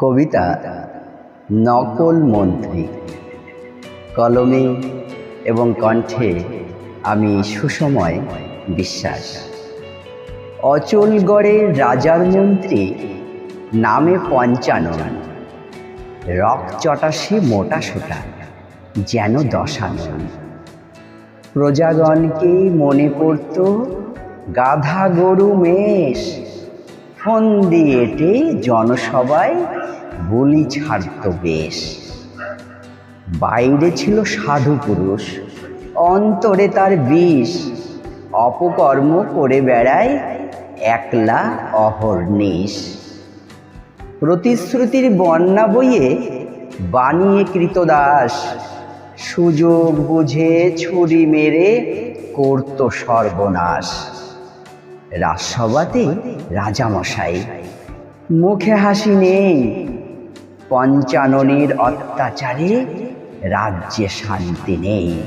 কবিতা নকল মন্ত্রী। কলমে এবং কণ্ঠে আমি সুসময় বিশ্বাস। অচলগড়ের রাজার মন্ত্রী নামে পঞ্চানন। রক চটাসে মোটা সোটা যেন দশানন। প্রজাগণকে মনে পড়ত গাধা গরু মেষ ফন্দি এটে জনসভায় বলি ছাড়ত বেশ। বাইরে ছিল সাধু পুরুষ, অন্তরে তার বিষ। অপকর্ম করে বেড়ায় একলা অহর্নিশ প্রতিশ্রুতির বন্যা বইয়ে বানিয়ে কৃতদাস, সুযোগ বুঝে ছুরি মেরে করত সর্বনাশ। রাজসভাতে রাজামশাই। মুখে হাসি নেই। পঞ্চাননের অত্যাচারে রাজ্যে শান্তি নেই।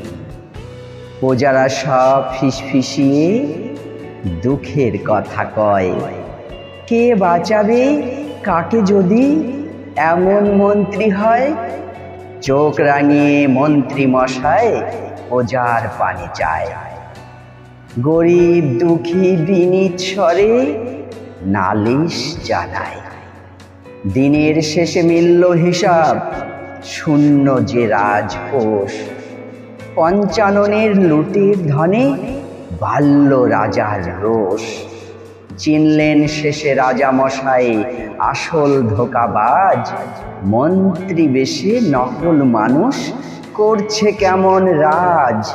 প্রজারা সব ফিসফিসিয়ে দুঃখের কথা কয়। কে বাঁচাবে, কাকে যদি এমন মন্ত্রী হয়? চোখ রাঙিয়ে মন্ত্রী মশায় প্রজার পানি চায়। গরিব দুঃখী বিনীত স্বরে নালিশ জানায়। দিনের শেষে মিলল হিসাব, শূন্য যে রাজকোষ। পঞ্চাননের লুটির ধনে বাল্য রাজার রোষ। চিনলেন শেষে রাজামশাই আসল ধোকাবাজ, মন্ত্রী বেশে নকল মানুষ করছে কেমন রাজ?